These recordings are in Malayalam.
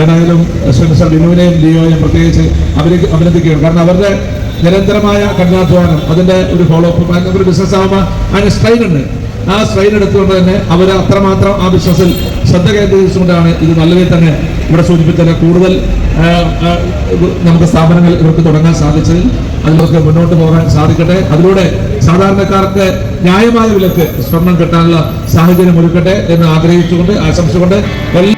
ഏതായാലും മിസ്റ്റർ ലിനുവിനെയും ലിയോയും പ്രത്യേകിച്ച് അവരെ അഭിനന്ദിക്കുകയാണ്. കാരണം അവരുടെ നിരന്തരമായ കഠിനാധ്വാനം അതിന്റെ ഒരു ഫോളോ അപ്പ് ഒരു ബിസിനസ് ആകുമ്പോൾ അതിന് സ്ട്രെയിൻ ഉണ്ട്. ആ സ്ട്രെയിൻ എടുത്തുകൊണ്ട് തന്നെ അവർ അത്രമാത്രം ആ ബിസിനസ്സിൽ ശ്രദ്ധ കേന്ദ്രീകരിച്ചുകൊണ്ടാണ് ഇത് നല്ലതിൽ തന്നെ ഇവിടെ സൂചിപ്പിച്ചത്. കൂടുതൽ നമുക്ക് സ്ഥാപനങ്ങൾ ഇവർക്ക് തുടങ്ങാൻ സാധിച്ചതിൽ അതിലൊക്കെ മുന്നോട്ട് പോകാൻ സാധിക്കട്ടെ. അതിലൂടെ സാധാരണക്കാർക്ക് ന്യായമായ വിലക്ക് സ്വർണം കിട്ടാനുള്ള സാഹചര്യം ഒരുക്കട്ടെ എന്ന് ആഗ്രഹിച്ചുകൊണ്ട് ആശംസിച്ചുകൊണ്ട് എല്ലാ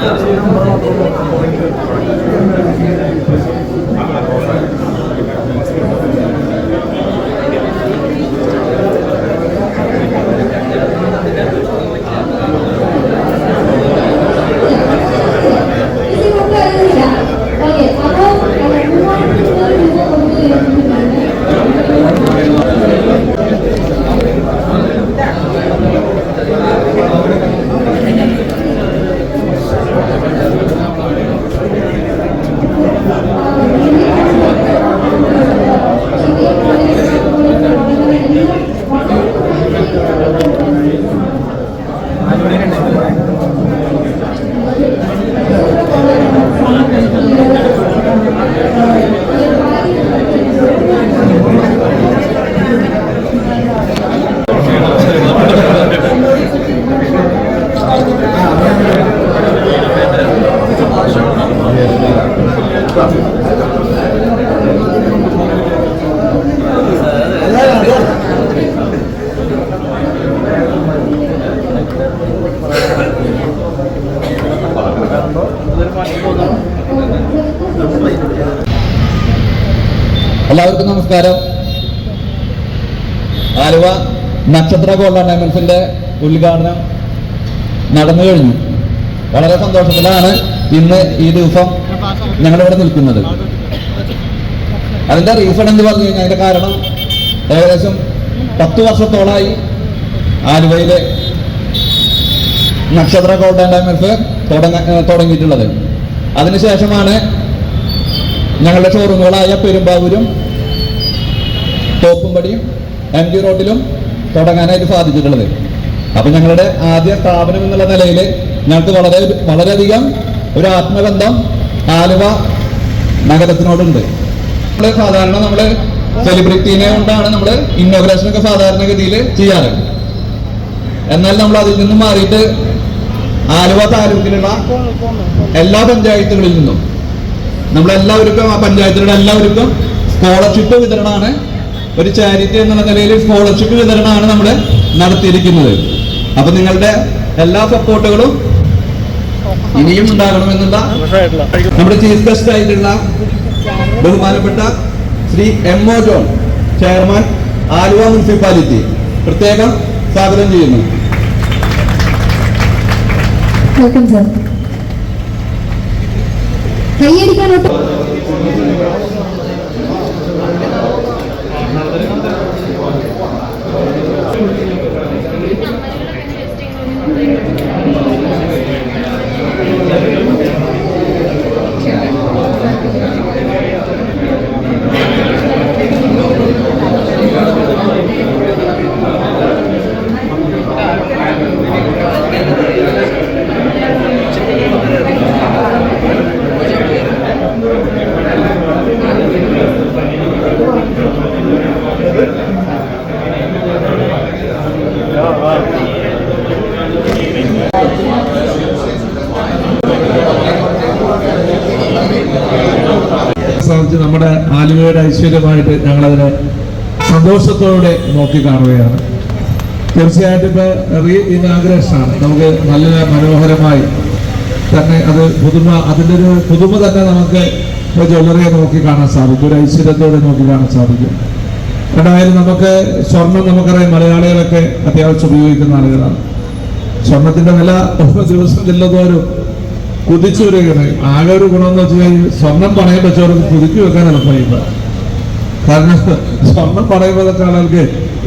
どうもありがとうございました。എല്ലാവർക്കും നമസ്കാരം. ആലുവ നക്ഷത്ര ഗോൾഡ് ഡയമൻസിന്റെ ഉദ്ഘാടനം നടന്നു കഴിഞ്ഞു. വളരെ സന്തോഷത്തിലാണ് ഇന്ന് ഈ ദിവസം ഞങ്ങളിവിടെ നിൽക്കുന്നത്. അതിന്റെ റീസൺ എന്ന് പറഞ്ഞു കഴിഞ്ഞാൽ അതിന്റെ കാരണം ഏകദേശം പത്ത് വർഷത്തോളമായി ആലുവയിലെ Nakshatra gold and M F തുടങ്ങിയിട്ടുള്ളത്. അതിനുശേഷമാണ് ഞങ്ങളുടെ ഷോറൂമുകളായ പെരുമ്പാവൂരും തോപ്പുംപടിയും എം ജി റോഡിലും തുടങ്ങാനായിട്ട് സാധിച്ചിട്ടുള്ളത്. അപ്പം ഞങ്ങളുടെ ആദ്യ സ്ഥാപനം എന്നുള്ള നിലയിൽ ഞങ്ങൾക്ക് വളരെ വളരെയധികം ഒരു ആത്മബന്ധം ആലുവ നഗരത്തിനോടുണ്ട്. നമ്മൾ സാധാരണ നമ്മൾ സെലിബ്രിറ്റീനെ കൊണ്ടാണ് നമ്മൾ ഇന്നോഗ്രേഷൻ ഒക്കെ സാധാരണഗതിയിൽ ചെയ്യാറ്. എന്നാൽ നമ്മൾ അതിൽ നിന്നും മാറിയിട്ട് ആലുവ താലൂക്കിലുള്ള എല്ലാ പഞ്ചായത്തുകളിൽ നിന്നും നമ്മളെല്ലാവർക്കും ആ പഞ്ചായത്തിലുള്ള എല്ലാവർക്കും സ്കോളർഷിപ്പ് വിതരണമാണ്. ഒരു ചാരിറ്റി എന്നുള്ള നിലയിൽ സ്കോളർഷിപ്പ് വിതരണമാണ് നമ്മൾ നടത്തിയിരിക്കുന്നത്. അപ്പൊ നിങ്ങളുടെ എല്ലാ സപ്പോർട്ടുകളും ഇനിയും ഉണ്ടാകണമെന്നുള്ള നമ്മുടെ ചീഫ് ഗസ്റ്റ് ആയിട്ടുള്ള ബഹുമാനപ്പെട്ട Shri M O John chairman Aluva municipality. പ്രത്യേകം സ്വാഗതം ചെയ്യുന്നു. കൈയടിക്കാൻ സാധിച്ച് നമ്മുടെ ആലുവയുടെ ഐശ്വര്യമായിട്ട് ഞങ്ങളതിനെ സന്തോഷത്തോടെ നോക്കി കാണുകയാണ്. തീർച്ചയായിട്ടും ഇപ്പൊ റീ ഇനാഗ്രേഷൻ ആണ് നമുക്ക് നല്ല മനോഹരമായി തന്നെ അത് പുതുമ അതിന്റെ ഒരു പുതുമ തന്നെ നമുക്ക് ജ്വല്ലറിയെ നോക്കി കാണാൻ സാധിക്കും. ഒരു ഐശ്വര്യത്തോടെ നോക്കി കാണാൻ സാധിക്കും. രണ്ടായാലും നമുക്ക് സ്വർണം നമുക്കറിയാം. മലയാളികളൊക്കെ അത്യാവശ്യം ഉപയോഗിക്കുന്ന ആളുകളാണ്. സ്വർണത്തിന്റെ വില ദിവസം ചെല്ലുന്നവരും കുതിച്ചു വരികയാണ് ആകെ ഒരു ഗുണം എന്ന് വെച്ച് കഴിഞ്ഞാൽ സ്വർണം പണയം വെച്ചവർക്ക് പുതുക്കി വെക്കാൻ എളുപ്പമില്ല കാരണം സ്വർണം പണയുമ്പോഴൊക്കെ ആളുകൾക്ക്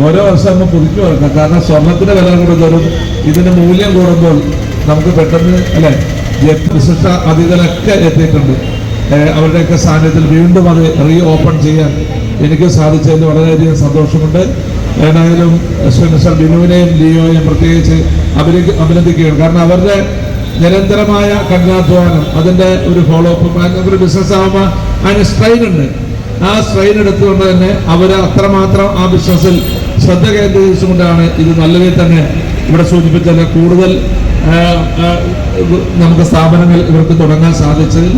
ഓരോ വർഷം നമ്മൾ പുതുക്കി വെക്കാം. കാരണം സ്വർണത്തിന്റെ വില കൂടുതലും ഇതിന്റെ മൂല്യം കൂടുമ്പോൾ നമുക്ക് പെട്ടെന്ന് അല്ലെ? വിശിഷ്ട അതിഥികളൊക്കെ എത്തിയിട്ടുണ്ട്. അവരുടെയൊക്കെ സാന്നിധ്യത്തിൽ വീണ്ടും അത് റീ ഓപ്പൺ ചെയ്യാൻ എനിക്ക് സാധിച്ചതിൽ വളരെയധികം സന്തോഷമുണ്ട്. ഏതായാലും ബിനുവിനെയും ലിയോയെയും പ്രത്യേകിച്ച് അഭിനന്ദി അഭിനന്ദിക്കുകയാണ്. കാരണം അവരുടെ നിരന്തരമായ കഠിനാധ്വാനം അതിന്റെ ഒരു ഫോളോ അപ്പ് ഒരു ബിസിനസ് ആകുമ്പോൾ അതിന് സ്ട്രെയിൻ ഉണ്ട്. ആ സ്ട്രെയിൻ എടുത്തുകൊണ്ട് തന്നെ അവർ അത്രമാത്രം ആ ബിസിനസ്സിൽ ശ്രദ്ധ കേന്ദ്രീകരിച്ചുകൊണ്ടാണ് ഇത് നല്ല തന്നെ ഇവിടെ സൂചിപ്പിച്ചാൽ കൂടുതൽ നമുക്ക് സ്ഥാപനങ്ങൾ ഇവർക്ക് തുടങ്ങാൻ സാധിച്ചതിൽ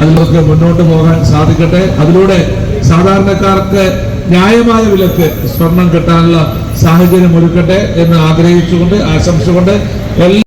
അതിലൊക്കെ മുന്നോട്ട് പോകാൻ സാധിക്കട്ടെ. അതിലൂടെ സാധാരണക്കാർക്ക് ന്യായമായ വിലക്ക് സ്വർണം കിട്ടാനുള്ള സാഹചര്യം ഒരുക്കട്ടെ എന്ന് ആഗ്രഹിച്ചുകൊണ്ട് ആശംസിച്ചുകൊണ്ട് എല്ലാ